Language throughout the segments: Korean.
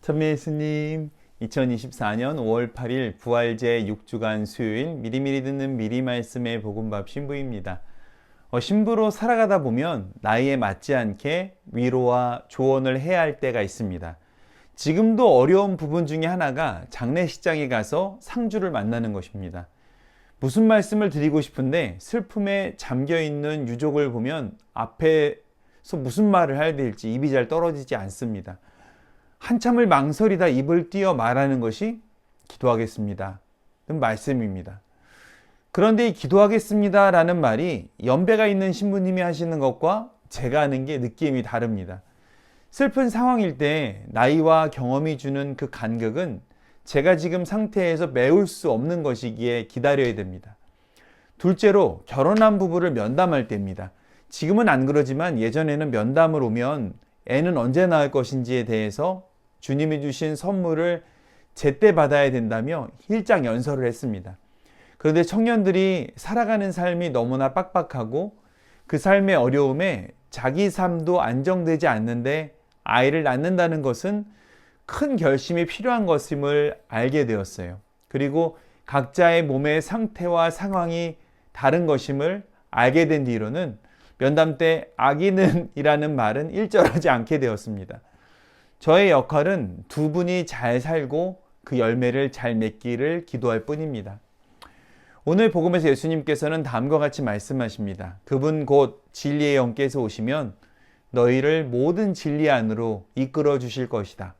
천미 예수님, 2024년 5월 8일 부활제 6주간 수요일 미리미리 듣는 미리 말씀의 복음밥 신부입니다. 어, 신부로 살아가다 보면 나이에 맞지 않게 위로와 조언을 해야 할 때가 있습니다. 지금도 어려운 부분 중에 하나가 장례식장에 가서 상주를 만나는 것입니다. 무슨 말씀을 드리고 싶은데 슬픔에 잠겨 있는 유족을 보면 앞에서 무슨 말을 해야 될지 입이 잘 떨어지지 않습니다. 한참을 망설이다 입을 띄어 말하는 것이 기도하겠습니다. 는 말씀입니다. 그런데 이 기도하겠습니다 라는 말이 연배가 있는 신부님이 하시는 것과 제가 하는 게 느낌이 다릅니다. 슬픈 상황일 때 나이와 경험이 주는 그 간격은 제가 지금 상태에서 메울 수 없는 것이기에 기다려야 됩니다. 둘째로 결혼한 부부를 면담할 때입니다. 지금은 안 그러지만 예전에는 면담을 오면 애는 언제 낳을 것인지에 대해서 주님이 주신 선물을 제때 받아야 된다며 힐장 연설을 했습니다. 그런데 청년들이 살아가는 삶이 너무나 빡빡하고 그 삶의 어려움에 자기 삶도 안정되지 않는데 아이를 낳는다는 것은 큰 결심이 필요한 것임을 알게 되었어요. 그리고 각자의 몸의 상태와 상황이 다른 것임을 알게 된 뒤로는 면담 때 아기는 이라는 말은 일절하지 않게 되었습니다. 저의 역할은 두 분이 잘 살고 그 열매를 잘 맺기를 기도할 뿐입니다. 오늘 복음에서 예수님께서는 다음과 같이 말씀하십니다. 그분 곧 진리의 영께서 오시면 너희를 모든 진리 안으로 이끌어 주실 것이다.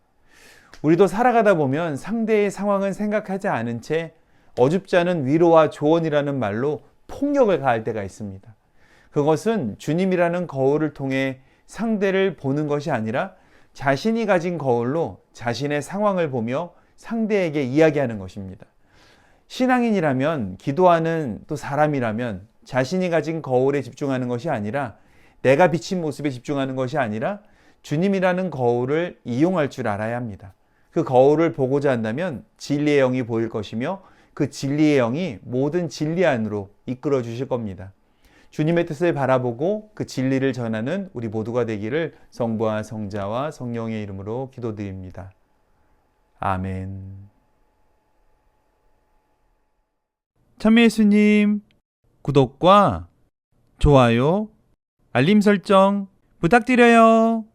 우리도 살아가다 보면 상대의 상황은 생각하지 않은 채 어줍지 않은 위로와 조언이라는 말로 폭력을 가할 때가 있습니다. 그것은 주님이라는 거울을 통해 상대를 보는 것이 아니라 자신이 가진 거울로 자신의 상황을 보며 상대에게 이야기하는 것입니다. 신앙인이라면 기도하는 또 사람이라면 자신이 가진 거울에 집중하는 것이 아니라 내가 비친 모습에 집중하는 것이 아니라 주님이라는 거울을 이용할 줄 알아야 합니다. 그 거울을 보고자 한다면 진리의 영이 보일 것이며 그 진리의 영이 모든 진리 안으로 이끌어 주실 겁니다. 주님의 뜻을 바라보고 그 진리를 전하는 우리 모두가 되기를 성부와 성자와 성령의 이름으로 기도드립니다. 아멘. 참예수님 구독과 좋아요, 알림 설정 부탁드려요.